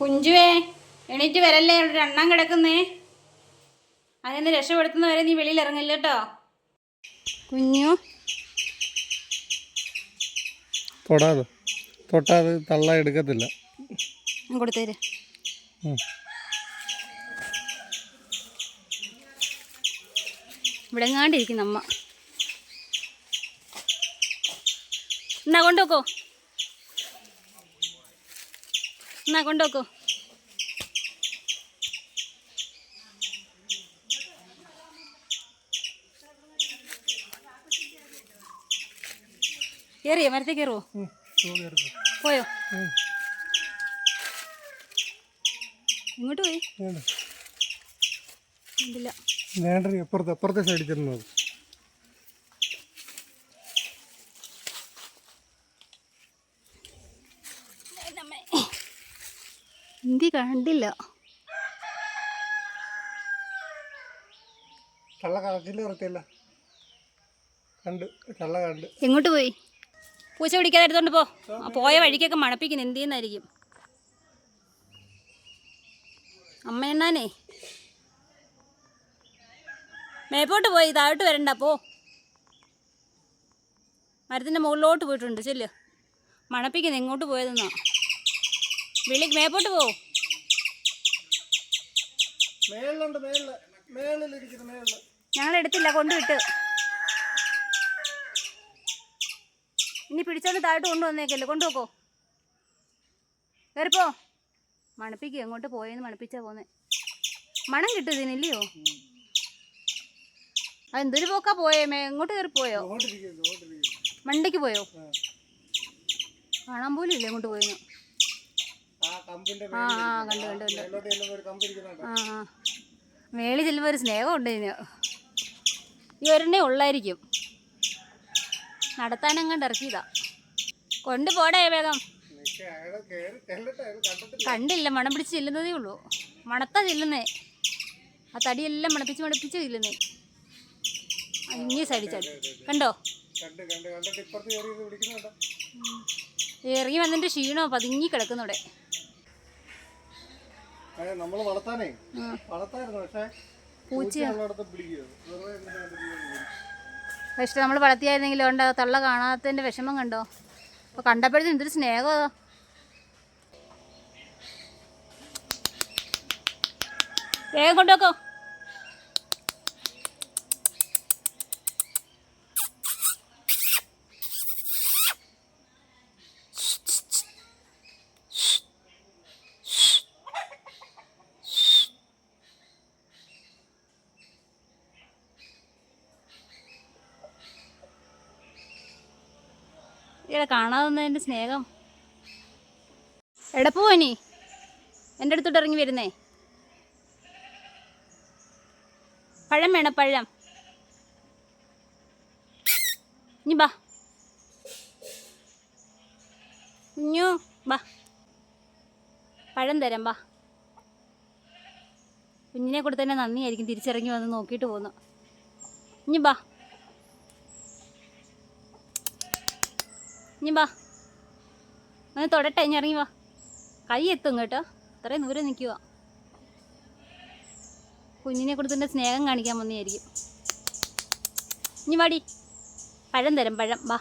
കുഞ്ചുവേ എണീറ്റ് വരല്ലേ? ഇവിടെ ഒരു എണ്ണം കിടക്കുന്നേ. അതിന് രക്ഷപ്പെടുത്തുന്നവരെ നീ വെളിയിൽ ഇറങ്ങില്ല കേട്ടോ. കുഞ്ഞു. തൊടാതെ. തൊട്ടാതെ തള്ള എടുക്കത്തില്ല. കൊടുത്തേര്. ഉം. ഇവിടെ എങ്ങാണ്ടിരിക്കും നമ്മ എന്നാ കൊണ്ടുവെക്കോ എന്നാ കൊണ്ടുവെക്കോ. കയറിയോ മരത്തിൽ കയറുവോ പോയോ? ഇങ്ങോട്ട് പോയി. ഇല്ല. വേണ്ട അപ്പുറത്തെ അപ്പുറത്തെ സൈഡിൽ ചെന്ന് ഹിന്ദി കണ്ടില്ല. നിർത്തിയല്ല. കണ്ട് കണ്ട്. എങ്ങോട്ട് പോയി? പൂച്ച പിടിക്കാതെ എടുത്തോണ്ട് പോ പോയ വഴിക്കൊക്കെ മണപ്പിക്കുന്നു എന്ത് ചെയ്യുന്നതായിരിക്കും അമ്മ എണ്ണാനേ മേപ്പോട്ട് പോയി താഴോട്ട് വരണ്ട പോ. മരത്തിന്റെ മുകളിലോട്ട് പോയിട്ടുണ്ട് ചെല്ല്. മണപ്പിക്കുന്നു എങ്ങോട്ട് പോയതെന്നാ? വിളി മേപ്പോട്ട് പോ. ഞങ്ങൾ എടുത്തില്ല കൊണ്ടുവിട്ട്. ഇനി പിടിച്ചോണ്ട് താഴോട്ട് കൊണ്ടുവന്നേക്കല്ലേ കൊണ്ടുപോക്കോ. കയറിപ്പോ. മണപ്പിക്കുക എങ്ങോട്ട് പോയെന്ന് മണപ്പിച്ചാ പോന്നെ. മണം കിട്ടും ഇതിനില്ലയോ? അതെന്തൊരു പോക്കാ പോയേ മേ എങ്ങോട്ട് കയറി പോയോ? മണ്ടയ്ക്ക് പോയോ? കാണാൻ പോലും ഇല്ല എങ്ങോട്ട് പോയെന്ന്. ആ ചെല്ലുമ്പോ ആ കണ്ടു കണ്ടു കണ്ടു. ഒരു കമ്പ് ഇരിക്കുന്നുണ്ട്. ആ ആ. മേളിൽ ചെല്ലുമ്പോൾ ഒരു സ്നേഹമുണ്ട് ഇതിന്. ഈ ഒരെണ്ണേ ഉള്ളായിരിക്കും. നടത്താനങ്ങണ്ട് ഇറക്കിയതാ. കൊണ്ടുപോടേ വേഗം. കണ്ടില്ല മണം പിടിച്ച് ചെല്ലുന്നതേ ഉള്ളൂ. മണത്താ ചെല്ലുന്നേ. ആ തടിയെല്ലാം മണപ്പിച്ച് മണപ്പിച്ച് ചെല്ലുന്നേ. ഇങ്ങനെ ഇങ്ങേ സൈഡിൽ ചാടി. കണ്ടോ ഇറങ്ങി വന്നിട്ട് ക്ഷീണോ? പതുങ്ങി കിടക്കുന്നവിടെ നമ്മൾ വളർത്താനേ. ആ. വളർത്തായിരുന്നു പക്ഷേ? പക്ഷെ നമ്മൾ വളർത്തിയായിരുന്നെങ്കിലും ഉണ്ട് തള്ള കാണാത്തതിന്റെ വിഷമം കണ്ടോ? അപ്പോൾ കണ്ടപ്പോഴത്തെ എന്തൊരു സ്നേഹമോ വേഗം കൊണ്ടുവെക്കോ. ഇവിടെ കാണാതെ സ്നേഹം? എവിടെ ഇനി. എന്റെ അടുത്തോട്ട് ഇറങ്ങി വരുന്നേ. പഴം വേണം പഴം. ഇനി ബാ. കുഞ്ഞു ബാ. പഴം തരാം ബാ. കുഞ്ഞിനെ കൂടെ തന്നെ നന്ദിയായിരിക്കും. തിരിച്ചിറങ്ങി വന്ന് നോക്കിയിട്ട് പോന്നു ഇനി ബാ. ഇനി വാ. ഒന്ന് തൊടട്ടെ ഇനി ഇറങ്ങി വാ. കൈ എത്തും കേട്ടോ. അത്രയും ദൂരെ നിൽക്കുക കുഞ്ഞിനെ കൊടുത്തിന്റെ സ്നേഹം കാണിക്കാൻ വന്നതായിരിക്കും. ഇനി വാടി. പഴം തരാം പഴം. വാ.